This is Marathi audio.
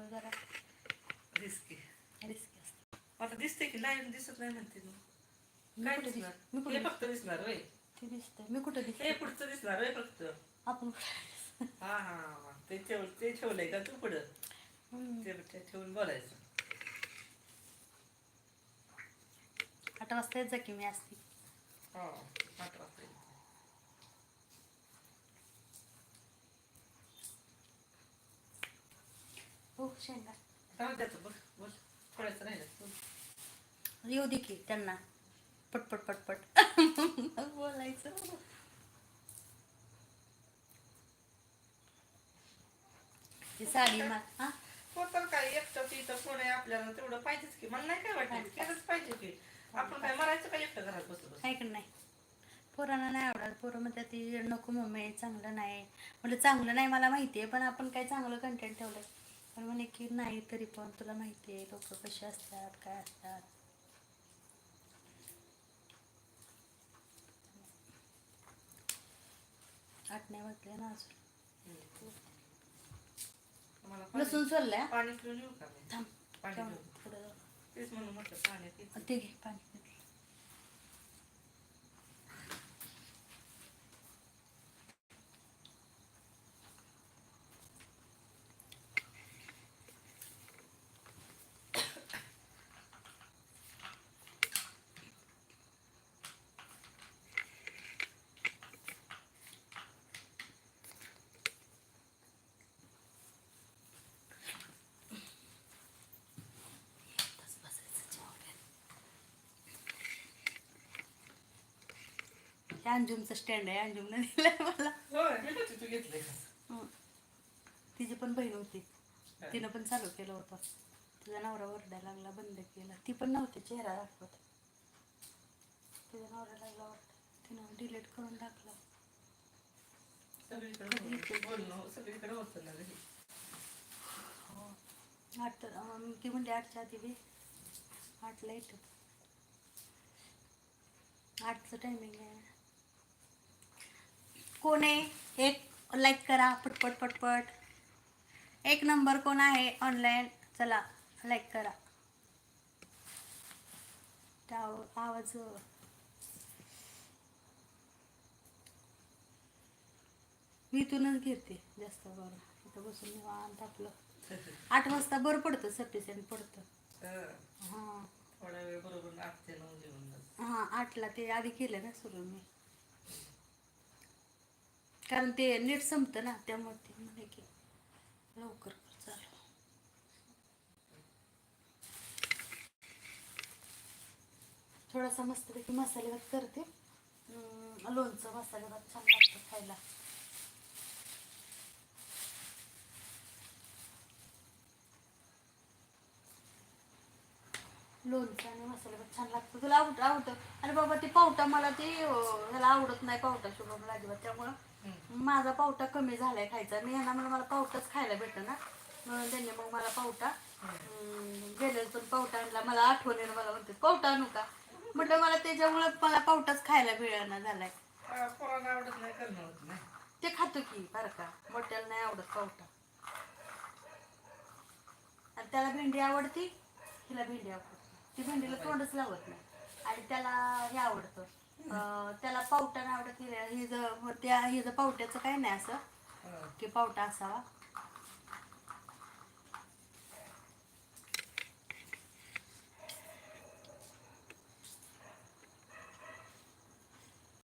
त्यामुळे जरा रिस्की रिस्क असतं. आता दिसते की लाईव्ह दिसत नाही म्हणते मी. काय कुठे दिसणार? दिस- मी कुठे हे फक्त दिसणार होय. ते दिसतंय. मी कुठे हे दिसते पुढचं दिसणार होय फक्त. आपण कुठे हा हा हा. ते ठेव ते ठेवलंय का तू पुढं? हम्म. ते ते ठेवून बोलायचं. आठ वाजता येत जा की मी असते. हो आठ वाजता येईल. हो शेंगा राहू राहिलं. येऊ दे की त्यांना. पटपट पटपट. बोलायचं. ती साडी मा हा? हो तर काय एकटं तिथं कोण आहे आपल्याला तेवढं पाहिजेच की. मला नाही काय वाटत केलंच पाहिजे की. आपण काय मरायचं काय एकटं घरात बसू बस आहे की नाही? पोरांना नाही आवडत. पोरं म्हणतात ती नको मम्मी चांगलं नाही. म्हटलं चांगलं नाही मला माहिती आहे पण आपण काय चांगलं कंटेंट ठेवलं पण म्हणे की नाही तरी पण तुला माहिती आहे लोक कसे असतात काय असतात. नाही वाजले ना अजून. लसूण पाणी पिऊन येऊ का मी? थांब पाणी ठेव जाऊ. तेच म्हणून म्हटलं पाण्यात येते. ते घे पाणी अंजुमचं स्टँड आहे. अंजुमने दिलंय मला. तू घेतलंय? हं. तिची पण बहीण होती. तिनं पण चालू केलं होतं. तिचा नवरा ओरडायला लागला बंद केला. ती पण नव्हती चेहरा दाखवत. तिचा नवरा लागला ओरडायला. तिनं डिलीट करून टाकलं. सगळीकडे बोल- बोलणं सगळीकडे होतं ना रे. आठ अं, ती म्हणली आठच्या आधी बी आठला येतं. आठचं टायमिंग आहे. कोण आहे? एक लाईक करा पटपट पटपट. एक नंबर कोण आहे ऑनलाईन चला लाईक करा. आवाज. मी इथूनच घेते जास्त करून. इथं बसून निवांत आपलं. आठ वाजता बरं पडतं सफिशियंट पडतं. हं. हां. थोडा वेळ बरोबर आठ ते नऊ. हां आठला ते आधी केलं ना सुरू मी. कारण ते नीट संपतं ना त्यामुळे ते म्हणे की लवकर चालू थोडासा मस्तपैकी मसाले भात करते. लोणचं मसाले भात छान लागतं खायला. लोणचं आणि मसाले भात छान लागतं. तुला आवड आवडतं. आणि बाबा ते पावटा मला ते ह्याला आवडत नाही पावटा शुभम अजिबात. त्यामुळं माझा पावटा कमी झालाय खायचा. मी ह्यांना म्हणलं मला पावटाच खायला भेटतं ना. म्हणून त्यांनी मग मला पावटा अं, गेले पण पावटा आणला. मला आठवण येणं मला म्हणते पावटा आणू का? म्हटलं मला त्याच्यामुळं मला पावटाच खायला मिळाना झालाय. पोरांना आवडत नाही करणं होत नाही. ते खातो की बरं का. मोठ्याला नाही आवडत पावटा. आणि त्याला भेंडी आवडती हिला भेंडी आवडते. ती भेंडीला तोंडच लावत नाही. आणि त्याला हे आवडतं. त्याला पावटा हिला- हिचं त्या हिचं पावट्याचं काय नाही असं. की पावटा असावा